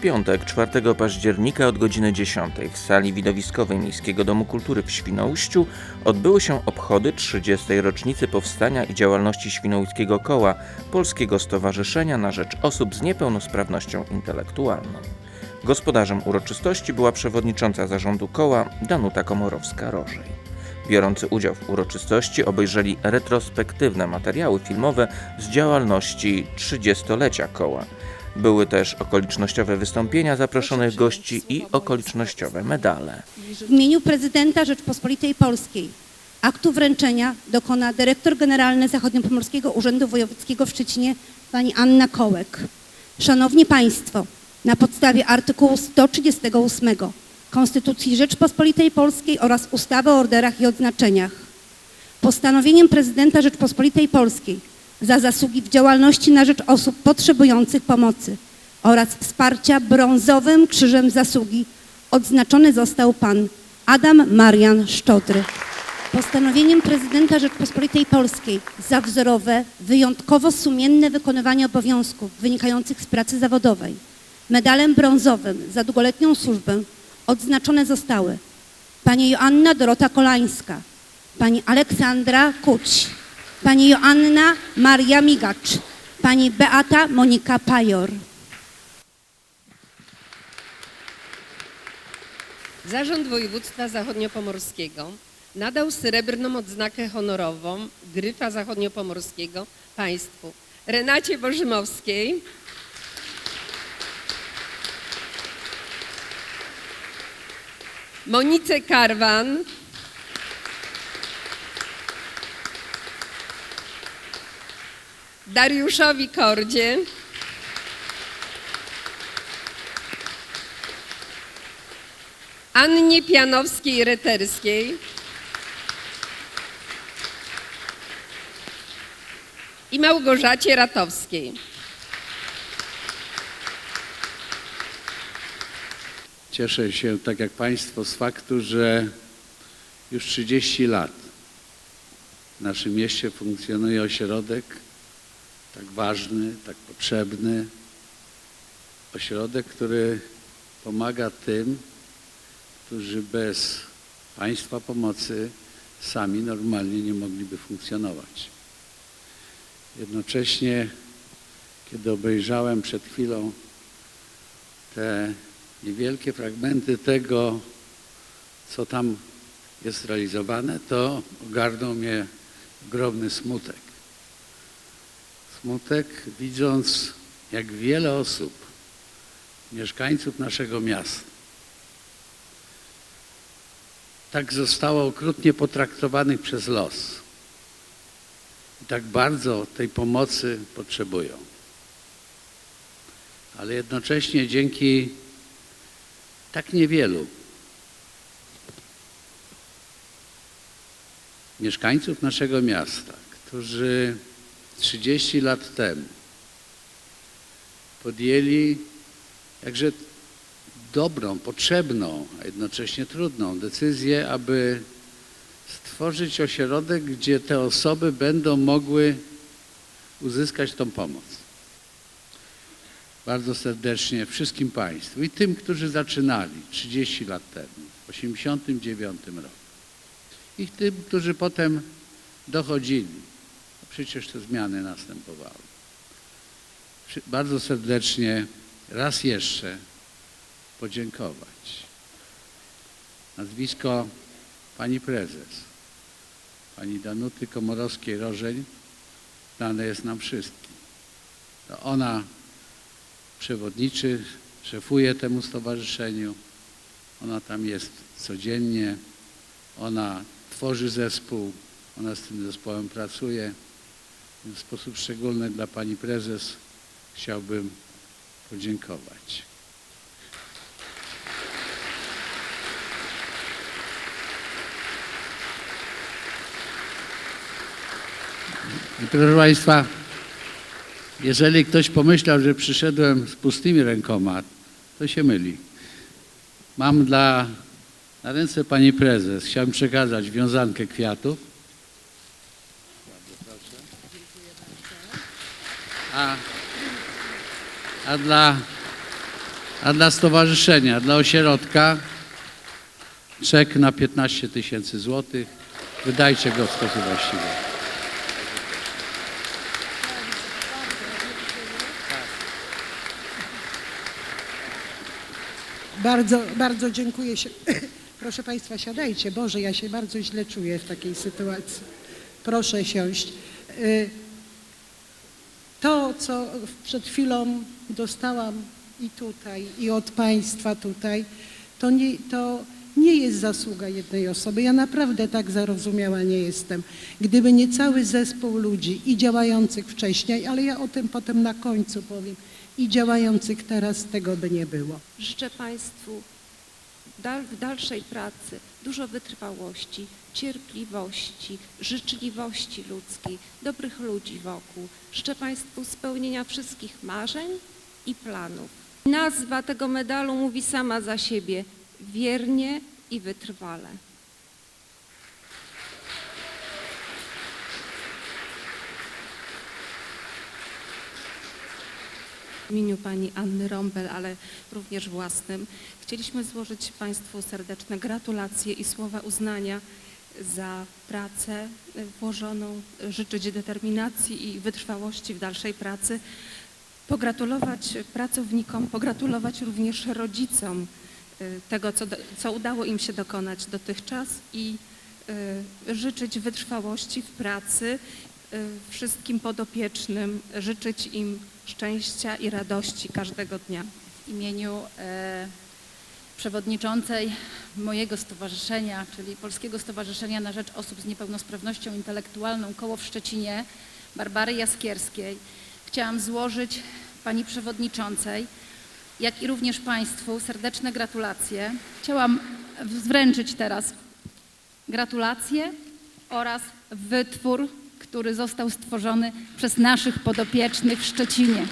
Piątek, 4 października od godziny 10 w sali widowiskowej Miejskiego Domu Kultury w Świnoujściu odbyły się obchody 30. rocznicy powstania i działalności Świnoujskiego Koła Polskiego Stowarzyszenia na rzecz osób z niepełnosprawnością intelektualną. Gospodarzem uroczystości była przewodnicząca zarządu koła Danuta Komorowska-Rożej. Biorący udział w uroczystości obejrzeli retrospektywne materiały filmowe z działalności 30-lecia koła. Były też okolicznościowe wystąpienia zaproszonych gości i okolicznościowe medale. W imieniu prezydenta Rzeczpospolitej Polskiej aktu wręczenia dokona dyrektor generalny Zachodniopomorskiego Urzędu Wojewódzkiego w Szczecinie pani Anna Kołek. Szanowni Państwo, na podstawie artykułu 138 Konstytucji Rzeczpospolitej Polskiej oraz ustawy o orderach i odznaczeniach postanowieniem prezydenta Rzeczpospolitej Polskiej za zasługi w działalności na rzecz osób potrzebujących pomocy oraz wsparcia brązowym krzyżem zasługi odznaczony został pan Adam Marian Szczodry. Postanowieniem prezydenta Rzeczpospolitej Polskiej za wzorowe, wyjątkowo sumienne wykonywanie obowiązków wynikających z pracy zawodowej medalem brązowym za długoletnią służbę odznaczone zostały pani Joanna Dorota Kolańska, pani Aleksandra Kuć, pani Joanna Maria Migacz, pani Beata Monika Pajor. Zarząd Województwa Zachodniopomorskiego nadał srebrną odznakę honorową Gryfa Zachodniopomorskiego państwu. Renacie Bożymowskiej, Monice Karwan, Dariuszowi Kordzie, Annie Pianowskiej-Reterskiej i Małgorzacie Ratowskiej. Cieszę się, tak jak Państwo, z faktu, że już 30 lat w naszym mieście funkcjonuje ośrodek tak ważny, tak potrzebny. Ośrodek, który pomaga tym, którzy bez Państwa pomocy sami normalnie nie mogliby funkcjonować. Jednocześnie, kiedy obejrzałem przed chwilą te niewielkie fragmenty tego, co tam jest realizowane, to ogarnął mnie ogromny smutek. Smutek widząc, jak wiele osób, mieszkańców naszego miasta, tak zostało okrutnie potraktowanych przez los i tak bardzo tej pomocy potrzebują. Ale jednocześnie dzięki tak niewielu mieszkańców naszego miasta, którzy 30 lat temu podjęli jakże dobrą, potrzebną, a jednocześnie trudną decyzję, aby stworzyć ośrodek, gdzie te osoby będą mogły uzyskać tą pomoc bardzo serdecznie wszystkim Państwu i tym, którzy zaczynali 30 lat temu, w 1989 roku i tym, którzy potem dochodzili. Przecież te zmiany następowały. Bardzo serdecznie raz jeszcze podziękować. Nazwisko Pani Prezes, Pani Danuty Komorowskiej-Rożeń znane jest nam wszystkim. To ona przewodniczy, szefuje temu stowarzyszeniu. Ona tam jest codziennie, ona tworzy zespół, ona z tym zespołem pracuje. W sposób szczególny dla pani prezes chciałbym podziękować. I proszę Państwa, jeżeli ktoś pomyślał, że przyszedłem z pustymi rękoma, to się myli. Mam dla, na ręce pani prezes, chciałem przekazać wiązankę kwiatów. Bardzo proszę. A, a dla A dla stowarzyszenia, dla ośrodka czek na 15 tysięcy złotych. Wydajcie go w sposób właściwy. Bardzo, bardzo dziękuję się. Proszę Państwa, siadajcie. Boże, ja się bardzo źle czuję w takiej sytuacji. Proszę siąść. To, co przed chwilą dostałam i tutaj, i od Państwa tutaj, to nie, to nie jest zasługa jednej osoby. Ja naprawdę tak zarozumiała nie jestem. Gdyby nie cały zespół ludzi i działających wcześniej, ale ja o tym potem na końcu powiem, i działających teraz, tego by nie było. Życzę Państwu w dalszej pracy dużo wytrwałości, cierpliwości, życzliwości ludzkiej, dobrych ludzi wokół. Życzę Państwu spełnienia wszystkich marzeń i planów. Nazwa tego medalu mówi sama za siebie wiernie i wytrwale. W imieniu pani Anny Rąbel, ale również własnym, chcieliśmy złożyć Państwu serdeczne gratulacje i słowa uznania za pracę włożoną, życzyć determinacji i wytrwałości w dalszej pracy, pogratulować pracownikom, pogratulować również rodzicom y, tego, co, co udało im się dokonać dotychczas i y, życzyć wytrwałości w pracy wszystkim podopiecznym, życzyć im szczęścia i radości każdego dnia. w imieniu e, przewodniczącej mojego stowarzyszenia, czyli Polskiego Stowarzyszenia na Rzecz Osób z Niepełnosprawnością Intelektualną Koło w Szczecinie, Barbary Jaskierskiej, chciałam złożyć Pani Przewodniczącej, jak i również Państwu serdeczne gratulacje. Chciałam wręczyć teraz gratulacje oraz wytwór, który został stworzony przez naszych podopiecznych w Szczecinie.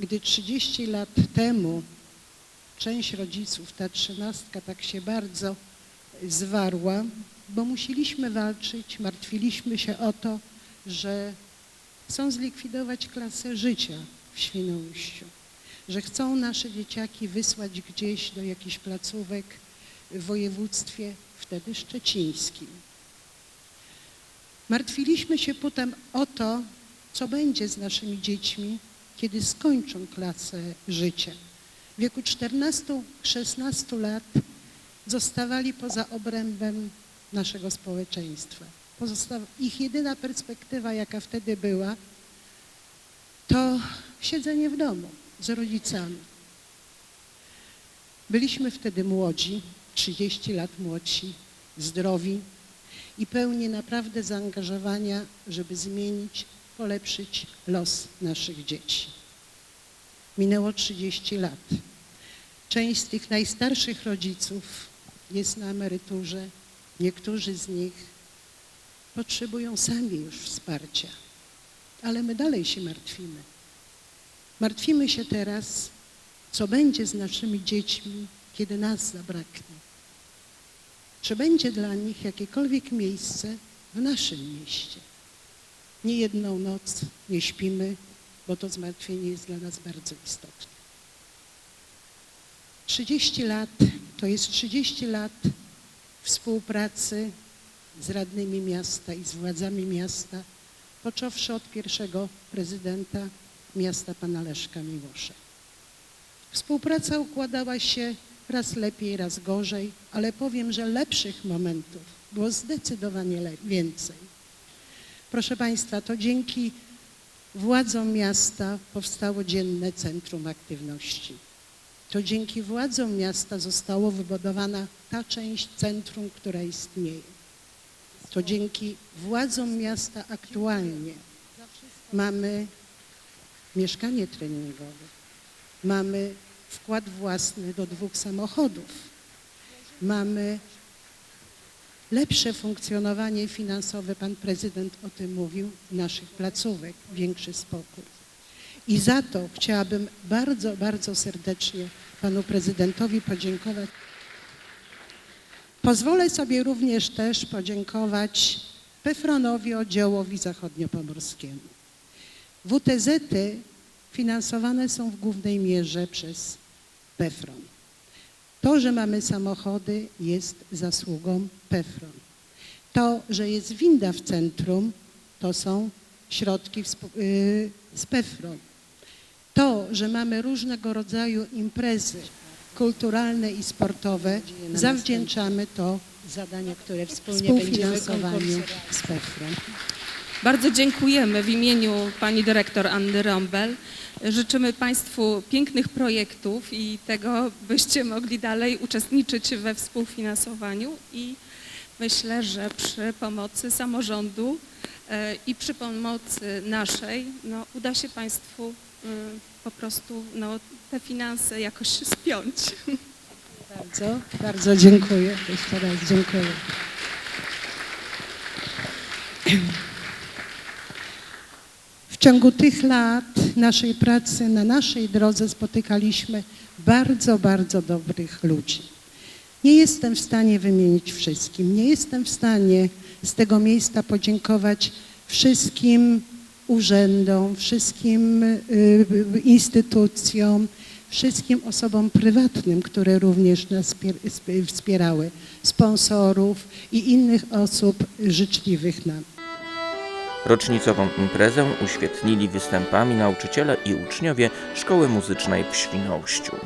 Gdy 30 lat temu część rodziców, ta trzynastka tak się bardzo zwarła, bo musieliśmy walczyć, martwiliśmy się o to, że chcą zlikwidować klasę życia w Świnoujściu, że chcą nasze dzieciaki wysłać gdzieś do jakichś placówek w województwie, wtedy szczecińskim. Martwiliśmy się potem o to, co będzie z naszymi dziećmi, kiedy skończą klasę życia. W wieku 14-16 lat zostawali poza obrębem naszego społeczeństwa. Pozostaw... Ich jedyna perspektywa, jaka wtedy była, to siedzenie w domu z rodzicami. Byliśmy wtedy młodzi, 30 lat młodsi, zdrowi i pełni naprawdę zaangażowania, żeby zmienić, polepszyć los naszych dzieci. Minęło 30 lat. Część z tych najstarszych rodziców jest na emeryturze, niektórzy z nich potrzebują sami już wsparcia, ale my dalej się martwimy. Martwimy się teraz, co będzie z naszymi dziećmi, kiedy nas zabraknie. Czy będzie dla nich jakiekolwiek miejsce w naszym mieście? Nie jedną noc nie śpimy, bo to zmartwienie jest dla nas bardzo istotne. 30 lat to jest 30 lat współpracy z radnymi miasta i z władzami miasta, począwszy od pierwszego prezydenta miasta pana Leszka Miłosza. Współpraca układała się raz lepiej, raz gorzej, ale powiem, że lepszych momentów było zdecydowanie więcej. Proszę Państwa, to dzięki władzom miasta powstało dzienne centrum aktywności. To dzięki władzom miasta zostało wybudowana ta część centrum, która istnieje. To dzięki władzom miasta aktualnie mamy mieszkanie treningowe, mamy wkład własny do dwóch samochodów, mamy lepsze funkcjonowanie finansowe, pan prezydent o tym mówił, naszych placówek, większy spokój. I za to chciałabym bardzo, bardzo serdecznie panu prezydentowi podziękować. Pozwolę sobie również też podziękować Pefronowi Oddziałowi Zachodniopomorskiemu. WTZ-y finansowane są w głównej mierze przez PEFRON. To, że mamy samochody jest zasługą PEFRON. To, że jest winda w centrum, to są środki y, z PEFRON. To, że mamy różnego rodzaju imprezy kulturalne i sportowe, zawdzięczamy to zadania, które wspólnie będziemy z PEFRON. Bardzo dziękujemy w imieniu pani dyrektor Anny Rombel. Życzymy Państwu pięknych projektów i tego, byście mogli dalej uczestniczyć we współfinansowaniu i myślę, że przy pomocy samorządu e, i przy pomocy naszej no, uda się Państwu e, po prostu no, te finanse jakoś spiąć. Bardzo, bardzo dziękuję. Jeszcze raz dziękuję. W ciągu tych lat naszej pracy na naszej drodze spotykaliśmy bardzo, bardzo dobrych ludzi. Nie jestem w stanie wymienić wszystkim. Nie jestem w stanie z tego miejsca podziękować wszystkim urzędom, wszystkim y, y, instytucjom, wszystkim osobom prywatnym, które również nas wspier- sp- wspierały, sponsorów i innych osób życzliwych nam. Rocznicową imprezę uświetnili występami nauczyciele i uczniowie Szkoły Muzycznej w Świnoujściu.